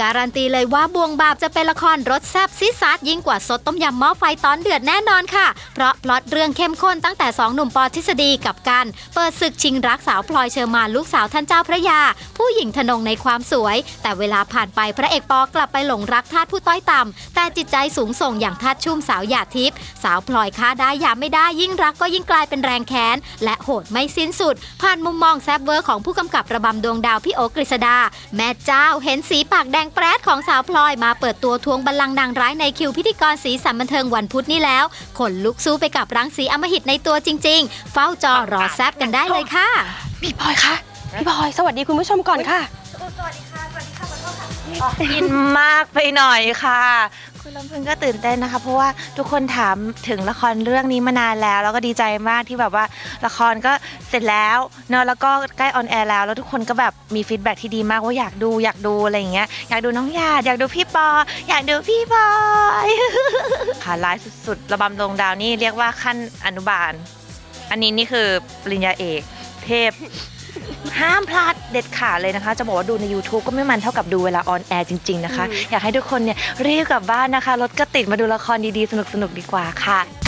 การันตีเลยว่าบวงบาปจะเป็นละครรสแซ่บซิดซาดยิ่งกว่าสดต้มยำหม้อไฟตอนเดือดแน่นอนค่ะ เพราะพล็อตเรื่องเข้มข้นตั้งแต่สองหนุ่มปอทฤษฎีกับกันเปิดศึกชิงรักสาวพลอยเชอร์มานลูกสาวท่านเจ้าพระยา ผู้หญิงทนงในความสวย แต่เวลาผ่านไปพระเอกปอกลับไปหลงรักทาสผู้ต้อยต่ำแต่จิตใจสูงส่งอย่างทาสชุ่มสาวหยาดทิพย์สาวพลอยค้าได้ยามไม่ได้ยิ่งรักก็ยิ่งกลายเป็นแรงแค้นและโหดไม่สิ้นสุด ผ่านมุมมองแซบเวอร์ของผู้กำกับระบำดวงดาวพี่โอกฤษดา แม่เจ้าเห็นสีปากแดงแปรดของสาวพลอยมาเปิดตัวทวงบัลลังก์นางร้ายในคิวพิธีกรสีสันบันเทิงวันพุธนี้แล้ว ขนลุกสู้ไปกับรังสีอำมหิตในตัวจริง ๆ เฝ้าจอรอแซบกันได้เลยค่ะ พี่พลอยคะ พี่พลอย สวัสดีคุณผู้ชมก่อนค่ะ อินมากไปหน่อยค่ะ คุณลำพึงก็ตื่นเต้นนะคะ เพราะว่าทุกคนถามถึงละครเรื่องนี้มานานแล้ว แล้วก็ดีใจมากที่แบบว่าละครก็เสร็จแล้วเนอะแล้วก็ใกล้ออนแอร์แล้ว แล้วทุกคนก็แบบมีฟีดแบ็ที่ดีมากว่าอยากดูอยากดูอะไรอย่างเงี้ยอยากดูน้องหยาดอยากดูพี่ปอ อยากดูพี่บอยค่ะร้ายสุดๆระบำดวงดาวนี่เรียกว่าขั้นอนุบาล อันนี้นี่คือปริญญาเอก เทพ ห้ามพลาด เด็ดขาดเลยนะคะ จะบอกว่าดูใน YouTube ก็ไม่มันเท่ากับดูเวลาออนแอร์จริง ๆ นะคะ อยากให้ทุกคนเนี่ยรีบกลับบ้านนะคะรถก็ติดมาดูละครดีๆ สนุกๆดีกว่าค่ะ